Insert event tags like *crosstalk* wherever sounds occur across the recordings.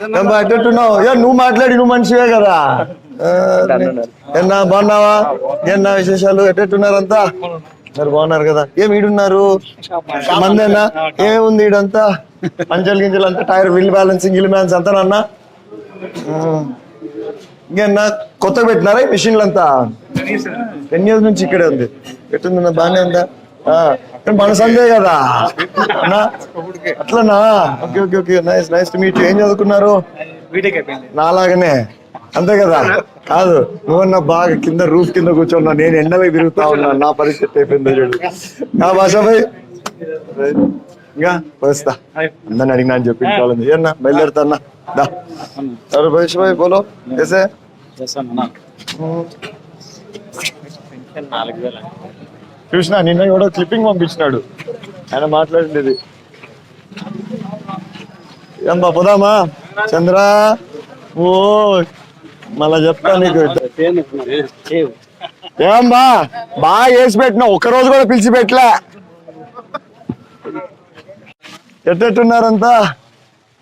ఏమ్మా ఎట్టున్నావు ఏ నువ్వు మాట్లాడి నువ్వు మనిషివే కదా. ఆ, ఏన్నా బాగున్నావా? ఏన్నా విశేషాలు? ఎట్టున్నారంతా మరి బాగున్నారు కదా. ఏం ఈడున్నారు? మందేనా? ఏముంది ఈడంతా? పంచలు గింజలు అంతా టైర్ వీల్ బ్యాలెన్సింగ్ గిల్ బ్యాలెన్స్ అంతా అన్న ఇంకేనా కొత్తగా పెట్టినారా మిషన్లు అంతా టెన్ ఇయర్స్ నుంచి ఇక్కడే ఉంది? ఎట్టుందన్నా బాగానే ఉందా? మన సందే కదా? అట్లనా? Okay okay okay. Nice nice ఏం చదువుకున్నారు? నాలాగనే. అంతే కదా? కాదు. నువ్వన్నా బాగా కింద రూఫ్ కింద కూర్చున్నా నేను ఎండలో తిరుగుతా ఉన్నా నా పరిస్థితి అయిపోయిందో చూడు. నా భాష పోయి ఇంకా? వస్తా. అందరిని అడిగినా అని చెప్పి ఇంట్లో ఏనా బయలుదేరుతా అన్నా దా. సరే భాష భాయ్ బోలో. చేస్తాను నాలుగు వేల చూసిన నిన్న కూడా క్లిప్పింగ్ పంపించినాడు. ఆయన మాట్లాడింది ఏం బా పోదామా? చంద్ర ఓ మళ్ళా చెప్తా నీకు. ఏం బా బాగా వేసి పెట్టినా ఒక్క రోజు కూడా పిలిచి పెట్టలే. ఎట్టెట్టున్నారంతా?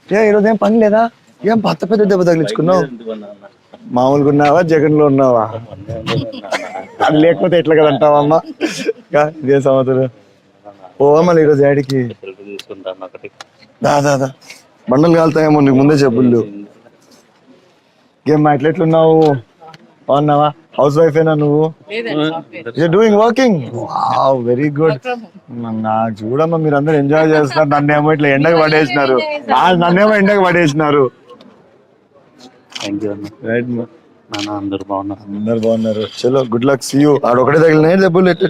ఏ ఈరోజు ఏం పని లేదా? ఏం పెద్ద పెద్ద దెబ్బ తగిలించుకున్నావు? మామూలుగా ఉన్నావా? జగన్లో ఉన్నావా? *laughs* అది లేకపోతే ఎట్లా కదా అంటావమ్మా ఇంకా ఇదే సంవత్సరం ఓ మళ్ళీ ఈరోజు దా దా దా. బండలు కాలుతాయేమో నీకు ముందే చెప్పులు. ఏం మా ఎట్లా ఎట్లున్నావు? బాగున్నావా? హౌస్ వైఫ్ ఏనా నువ్వు? You doing working wow very good నాకు చూడమ్మా మీరు అందరు ఎంజాయ్ చేస్తున్నారు. నన్నేమో ఇట్లా ఎండకు పడేసినారు. నన్నేమో ఎండకు పడేసినారు. థ్యాంక్ యూ అన్న. రైట్ అందరు బాగున్నారు. అందరు బాగున్నారు. చలో గుడ్ లక్ సీ యూ ఆడొకటే తగిలినాయి దెబ్బలు ఎట్ట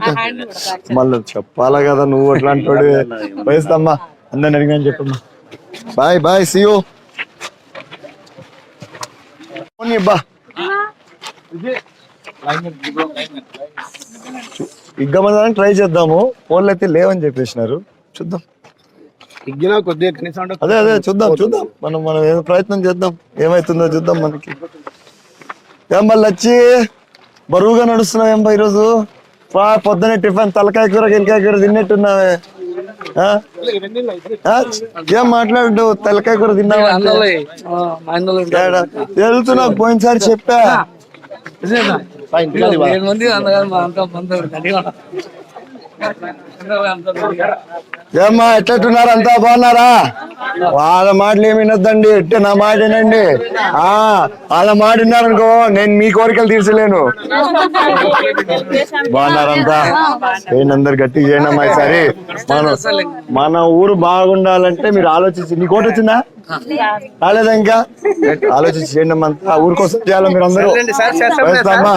మళ్ళీ చెప్పాలా కదా నువ్వు *laughs* అట్లాంటి వయస్తమ్మా అందరిని అడిగాని చెప్పమ్మా. Bye bye see you phone ఇబ్బా ఇగ్గమని ట్రై చేద్దాము. ఫోన్లు అయితే లేవని చెప్పేసినారు. చూద్దాం. ఇగ్గినా కొద్దిగా కనీసం అదే అదే చూద్దాం చూద్దాం. మనం మనం ఏదో ప్రయత్నం చేద్దాం. ఏమైతుందో చూద్దాం మనకి. ఏం మళ్ళీ వచ్చి బరువుగా నడుస్తున్నావు ఏం ఈరోజు. పా పొద్దునే టిఫిన్ తలకాయ కూర గిలకాయ కూర తిన్నట్టున్నావే? ఏం మాట్లాడు తలకాయ కూర తిన్నావా నాకు పోయినసారి చెప్పా. ఏమ్మా ఎట్లట్టున్నారు అంతా బాగున్నారా? వాళ్ళ మాటలు ఏమి వినొద్దండి ఎట్టే నా మాట వినండి. ఆ వాళ్ళ మాట విన్నారనుకో నేను మీ కోరికలు తీర్చలేను. బాగున్నారంతా ఏంటి అందరు గట్టిగా చేయండి అమ్మా ఈసారి? మన మన ఊరు బాగుండాలంటే మీరు ఆలోచించి నీ కోట వచ్చిందా? రాలేదా ఇంకా? ఆలోచించి చేయండి అంతా. ఊరి కోసం చేయాలి మీరు అందరూ? చేస్తామా?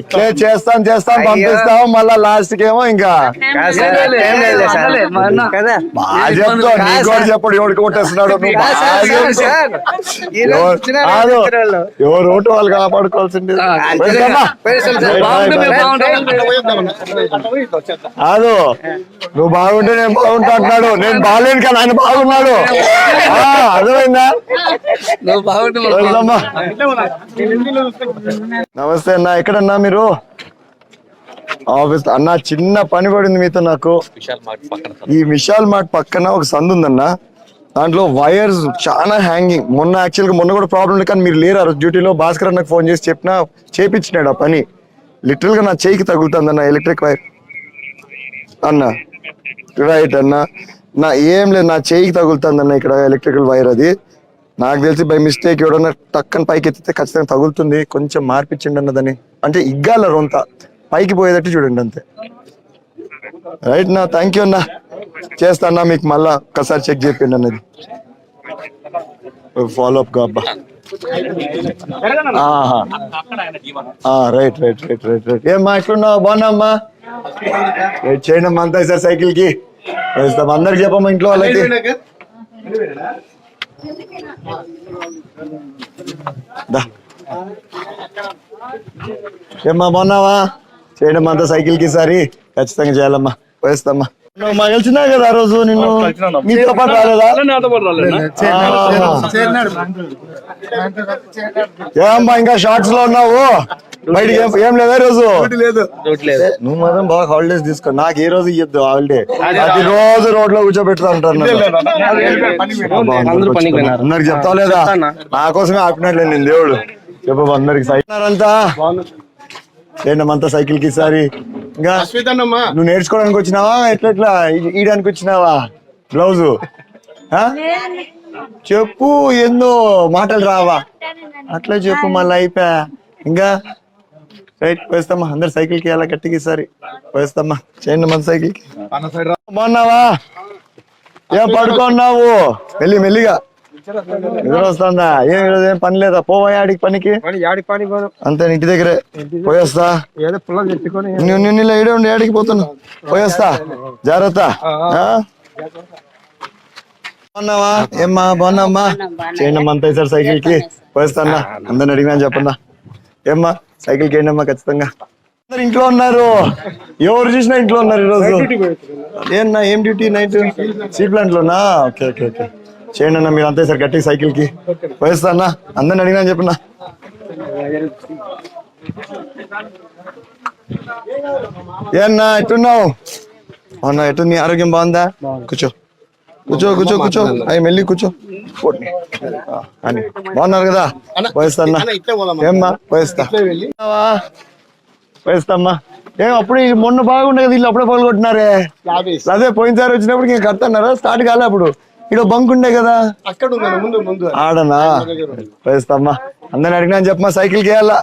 ఇట్లే చేస్తాం చేస్తాం పంపిస్తాం మళ్ళా లాస్ట్కి ఏమో ఇంకా చెప్పడు ఎవరికి కొట్టేస్తున్నాడు నువ్వు. ఎవరు- ఓటు వాళ్ళు కాపాడుకోవాల్సింది? కాదు. నువ్వు బాగుంటే నేను బాగుంటా అంటున్నాడు. నేను బాగాలేను కానీ ఆయన బాగున్నాడు. అర్థమైందా? వెళ్దామా? నమస్తే అన్న ఎక్కడన్నా మీరు? ఆఫీస్ అన్న చిన్న పని పడింది మీతో నాకు. ఈ విశాల్ మార్ట్ పక్కన ఒక సందు ఉందన్న. దాంట్లో వైర్స్ చాలా హ్యాంగింగ్. మొన్న యాక్చువల్గా మొన్న కూడా ప్రాబ్లం లేదు కానీ మీరు లేరు? ఆ రోజు డ్యూటీలో భాస్కర్ అన్నకు ఫోన్ చేసి చెప్పినా చేపించినాడు ఆ పని. లిటరల్గా నా చేయికి తగులుతుంది ఎలక్ట్రిక్ వైర్ అన్న. రైట్ అన్న. నా ఏం లేదు నా చేయికి తగులుతుంది అన్న ఇక్కడ ఎలక్ట్రికల్ వైర్ అది. నాకు తెలిసి బై మిస్టేక్ ఎవడన్నా టక్కని పైకి ఎత్తితే ఖచ్చితంగా తగులుతుంది. కొంచెం మార్పిచ్చిండి అన్న దాన్ని. అంటే ఇగ్గాల రొంత. పైకి పోయేటట్టు చూడండి అంతే. రైట్ నా థ్యాంక్ యూ అన్న. చేస్తా అన్న మీకు మళ్ళా ఒకసారి చెక్ చేయండి అన్నది. ఫాలో అప్గా అబ్బా. Right right right right right ఏమ్మా ఎట్లున్నావు? బాగున్నామ్మా వెయిట్ చేయండి అమ్మా అంతా సార్ సైకిల్కి. అందరికి చెప్పమ్మా ఇంట్లో వాళ్ళకి. ఏమ్మా బాగున్నావా? చేయండి అంతా సైకిల్కి సారి ఖచ్చితంగా చేయాలమ్మా. వేస్తామ్మా నువ్వు మా గెలిచినా కదా ఆ రోజు నిన్ను మీతో పాటు రాలేదా? ఆహా. ఏమ్మా ఇంకా షార్ట్స్లో ఉన్నావు? బయటికి ఏం- ఏం లేదా ఈ రోజు నువ్వు మాత్రం బాగా హాలిడేస్ తీసుకో. నాకు ఏ రోజు ఇయ్యద్దు హాలిడే ప్రతి రోజు రోడ్లో కూర్చోబెడతా ఉంటారు నన్ను. అబ్బా, అందరూ వచ్చిపోయినారు. అందరికి చెప్తావు లేదా? నా కోసమే ఆపినట్లే నేను దేవుడు. చెప్పు అందరికి సైకిల్ అంతా ఏంటమ్మంతా సైకిల్కి ఈసారి. ఇంకా నువ్వు నేర్చుకోవడానికి వచ్చినావా? ఎట్లా ఎట్లా? ఈయడానికి వచ్చినావా? బ్లౌజు? చెప్పు ఏందో మాటలు రావా. అట్లా చెప్పు మళ్ళీ అయిపోయా ఇంకా? రైట్ పోయిస్తామా అందరు సైకిల్కి అలా గట్టిగా ఈసారి? పోయిస్తామా చేయండి మన సైకిల్కి బాగున్నావా? ఏం పడుకున్నావు? మెల్లి మెల్లిగా. నిద్ర వస్తుందా? ఏం ఈరోజు ఏం పని లేదా? పోవా ఆడికి పనికి? పని అంతే ఇంటి దగ్గరే. పోయేస్తా. ఏదో తెచ్చుకొని నువ్వు నిన్న ఈడే ఉండి ఏడికి పోతున్నా. పోయేస్తా. జాగ్రత్త? బాగున్నావా? ఏమ్మా బాగున్నామ్మా చేయండి అమ్మా అంతా సార్ సైకిల్కి పోయేస్తానా అందరిని అడిగినా చెప్పన్నా. ఏమ్మా సైకిల్కి అమ్మా ఖచ్చితంగా. అందరు ఇంట్లో ఉన్నారు. ఎవరు చూసినా ఇంట్లో ఉన్నారు ఈరోజు. ఏమన్నా ఏం డ్యూటీ నైట్? సీ ప్లాంట్ లోనా ఓకే ఓకే ఓకే. చేయండి అన్న మీరు అంతే సార్ గట్టి సైకిల్కి పోయేస్తానా అందరిని అడిగినా చెప్పన్నా. ఏన్నా ఎట్టున్నావు? అవునా ఎటు నీ ఆరోగ్యం బాగుందా? కూర్చో. కూర్చో కూర్చో కూర్చో. అయ్యి మెల్లి కూర్చో. అని. బాగున్నారు కదా? అన్న పోదామా? ఏమ్మా వెళ్ళి. పోయిస్తామ్మా ఏం అప్పుడు మొన్న బాగుండే కదా ఇల్లు అప్పుడే పగలు కొట్టినారే యాభేసి అదే పోయినసారి వచ్చినప్పుడు ఇంకా కడుతున్నారా స్టార్ట్ కాలే అప్పుడు. ఇక్కడ బంక్ ఉండే కదా. అక్కడ ముందు ముందు. ఆడనా? పోయిస్తామ్మా అందరిని అడిగినా చెప్పమ్మా సైకిల్కి వేయాలా